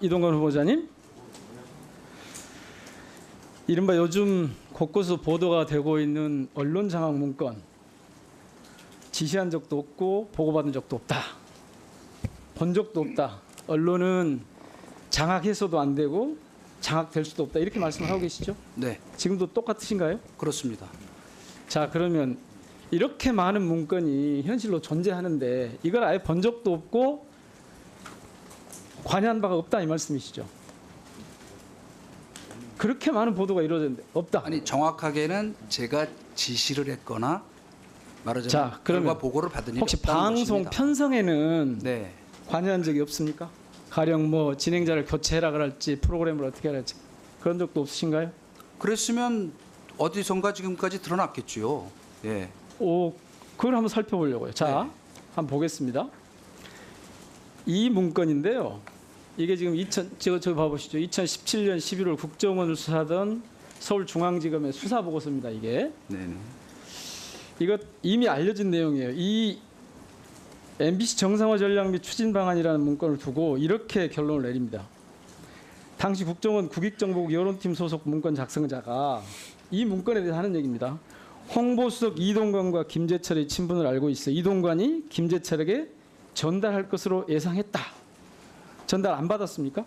이동건 후보자님. 이른바 요즘 곳곳에서 보도가 되고 있는 언론 장악 문건 지시한 적도 없고 보고받은 적도 없다. 본 적도 없다. 언론은 장악해서도 안 되고 장악될 수도 없다. 이렇게 말씀을 하고 계시죠? 네, 지금도 똑같으신가요? 그렇습니다. 자 그러면 이렇게 많은 문건이 현실로 존재하는데 이걸 아예 본 적도 없고 관여한 바가 없다 이 말씀이시죠? 그렇게 많은 보도가 이루어졌는데 없다. 아니 정확하게는 제가 지시를 했거나 말하자면 자, 결과 보고를 받은 일이 혹시 방송 것입니다. 편성에는 네, 관여한 적이 없습니까? 가령 뭐 진행자를 교체해라 그럴지 프로그램을 어떻게 할지 그런 적도 없으신가요? 그랬으면 어디선가 지금까지 드러났겠지요. 예, 오, 그걸 한번 살펴보려고요. 자, 네. 한번 보겠습니다. 이 문건인데요. 이게 지금 2000, 저, 저 봐보시죠. 2017년 11월 국정원을 수사하던 서울중앙지검의 수사 보고서입니다. 이게 네, 네. 이거 이미 알려진 내용이에요. 이 MBC 정상화 전략 및 추진 방안이라는 문건을 두고 이렇게 결론을 내립니다. 당시 국정원 국익정보국 여론팀 소속 문건 작성자가 이 문건에 대해서 하는 얘기입니다. 홍보수석 이동관과 김재철의 친분을 알고 있어 이동관이 김재철에게 전달할 것으로 예상했다. 전달 안 받았습니까?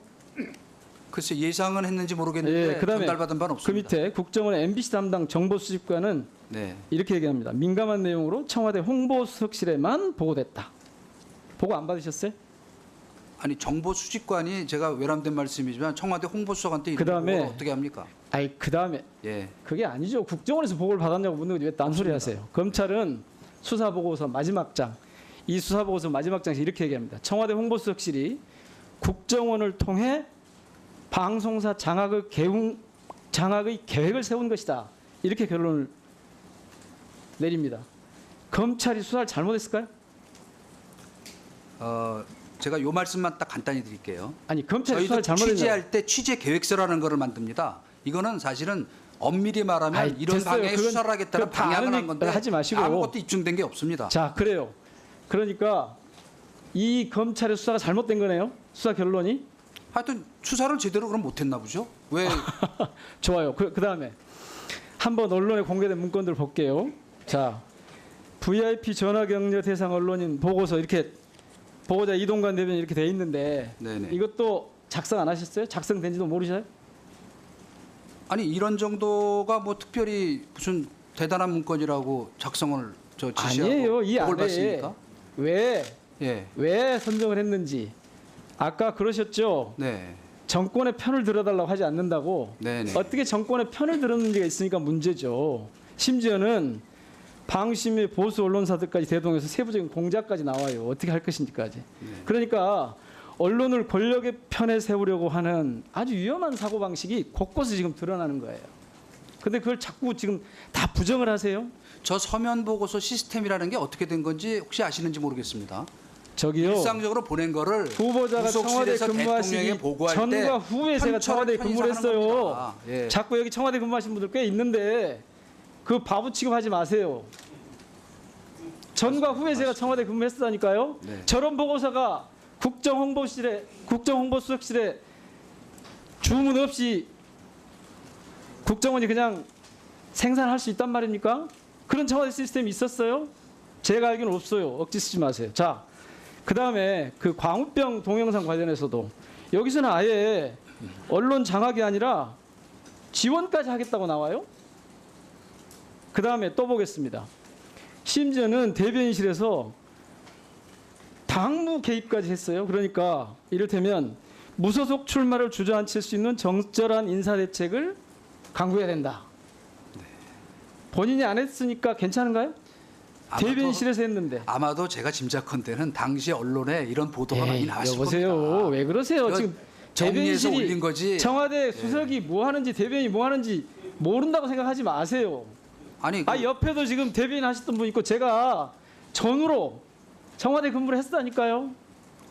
글쎄 예상은 했는지 모르겠는데 예, 그다음에 전달받은 바는 그 없습니다. 밑에 국정원 MBC 담당 정보수집관은 네, 이렇게 얘기합니다. 민감한 내용으로 청와대 홍보수석실에만 보고됐다. 보고 안 받으셨어요? 아니 정보 수집관이 제가 외람된 말씀이지만 청와대 홍보수석한테 이런 그다음에 보고를 어떻게 합니까? 아이 그 다음에 예, 그게 아니죠. 국정원에서 보고를 받았냐고 묻는 거지 왜 딴소리 하세요? 검찰은 수사 보고서 마지막 장, 이 수사 보고서 마지막 장에서 이렇게 얘기합니다. 청와대 홍보수석실이 국정원을 통해 방송사 장악의 개웅 장악의 계획을 세운 것이다. 이렇게 결론을 내립니다. 검찰이 수사를 잘못했을까요? 어, 제가 요 말씀만 딱 간단히 드릴게요. 아니 검찰이 수사를 잘못했냐? 취재할 때 취재 계획서라는 거를 만듭니다. 이거는 사실은 엄밀히 말하면 아이, 이런 됐어요. 그건- 수사를 하겠다는 방향을 한 건데 하지 마시고. 아무것도 입증된 게 없습니다. 자 그래요. 그러니까 이 검찰의 수사가 잘못된 거네요. 수사 결론이 하여튼 수사를 제대로 그럼 못했나 보죠? 왜 좋아요. 그, 그 다음에 한번 언론에 공개된 문건들 볼게요. 자, VIP 전화 격려 대상 언론인 보고서 이렇게 보고자 이동관 대변인 이렇게 돼 있는데 네네. 이것도 작성 안 하셨어요? 작성된지도 모르셔요? 아니 이런 정도가 뭐 특별히 무슨 대단한 문건이라고 작성을 저 지시하고 아니에요. 이 안에 받습니까? 왜, 예, 왜 선정을 했는지 아까 그러셨죠? 네, 정권의 편을 들어달라고 하지 않는다고 네네. 어떻게 정권의 편을 들었는지가 있으니까 문제죠. 심지어는 방심의 보수 언론사들까지 대동해서 세부적인 공작까지 나와요. 어떻게 할 것인지까지. 네. 그러니까 언론을 권력의 편에 세우려고 하는 아주 위험한 사고 방식이 곳곳에 지금 드러나는 거예요. 근데 그걸 자꾸 지금 다 부정을 하세요. 저 서면 보고서 시스템이라는 게 어떻게 된 건지 혹시 아시는지 모르겠습니다. 저기요. 일상적으로 보낸 거를 후보자가 청와대 근무하시기 전과 때 후에 제가 청와대에 근무를 했어요. 겁니다. 예. 자꾸 여기 청와대 근무하신 분들 꽤 있는데 그 바보 취급하지 마세요. 전과 후에 제가 청와대 근무했었다니까요. 네. 저런 보고서가 국정홍보실에 국정홍보수석실에 주문 없이 국정원이 그냥 생산할 수 있단 말입니까? 그런 청와대 시스템이 있었어요? 제가 알기는 없어요. 억지 쓰지 마세요. 자, 그 다음에 그 광우병 동영상 관련해서도 여기서는 아예 언론 장악이 아니라 지원까지 하겠다고 나와요. 그 다음에 또 보겠습니다. 심지어는 대변인실에서 당무 개입까지 했어요. 그러니까 이를테면 무소속 출마를 주저앉힐 수 있는 정절한 인사 대책을 강구해야 된다. 본인이 안 했으니까 괜찮은가요? 아마도, 대변인실에서 했는데. 아마도 제가 짐작컨대는 당시 언론에 이런 보도가 많이 에이, 나왔을 여보세요. 겁니다. 왜 그러세요? 지금 정리해서 대변인실이 올린 거지. 청와대 수석이 뭐 하는지 대변인이 뭐 하는지 모른다고 생각하지 마세요. 아니 그 아 옆에도 지금 대변인 하셨던 분 있고 제가 전으로 청와대 근무를 했다니까요.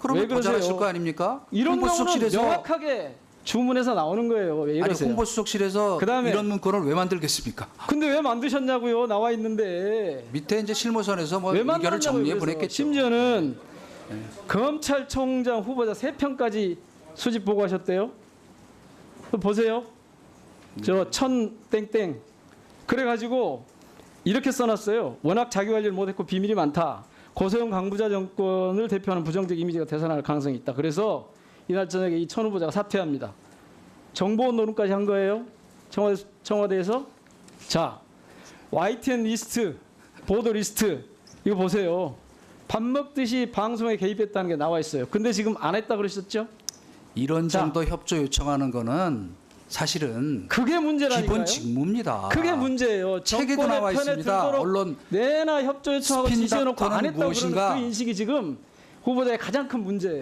그러면 그러세요? 거 아닙니까? 이런 경우는 홍보수석실에서 명확하게 주문해서 나오는 거예요. 왜 아니 이러세요? 홍보 수석실에서 그다음에- 이런 문건을 왜 만들겠습니까? 근데 왜 만드셨냐고요? 나와 있는데. 밑에 이제 실무선에서 뭐 왜 의견을? 정리해 그래서. 보냈겠죠. 심지어는 검찰총장 후보자 세 편까지 수집 보고하셨대요. 또 보세요. 저 천 땡땡. 그래가지고 이렇게 써놨어요. 워낙 자기 관리를 못했고 비밀이 많다. 고소영 강부자 정권을 대표하는 부정적 이미지가 되살아날 가능성이 있다. 그래서 이날 저녁에 이 천 후보자가 사퇴합니다. 정보원 노름까지 한 거예요. 청와대, 청와대에서. 자, YTN 리스트, 보도 리스트 이거 보세요. 밥 먹듯이 방송에 개입했다는 게 나와 있어요. 근데 지금 안 했다 그러셨죠? 이런 자. 정도 협조 요청하는 거는 사실은 그게 문제라니까요. 기본 직무입니다. 그게 문제예요. 책에도 나와 있습니다. 언론 내나 협조 요청하고 지시해놓고 안 했다고 그러는? 그 인식이 지금 후보자의 가장 큰 문제예요.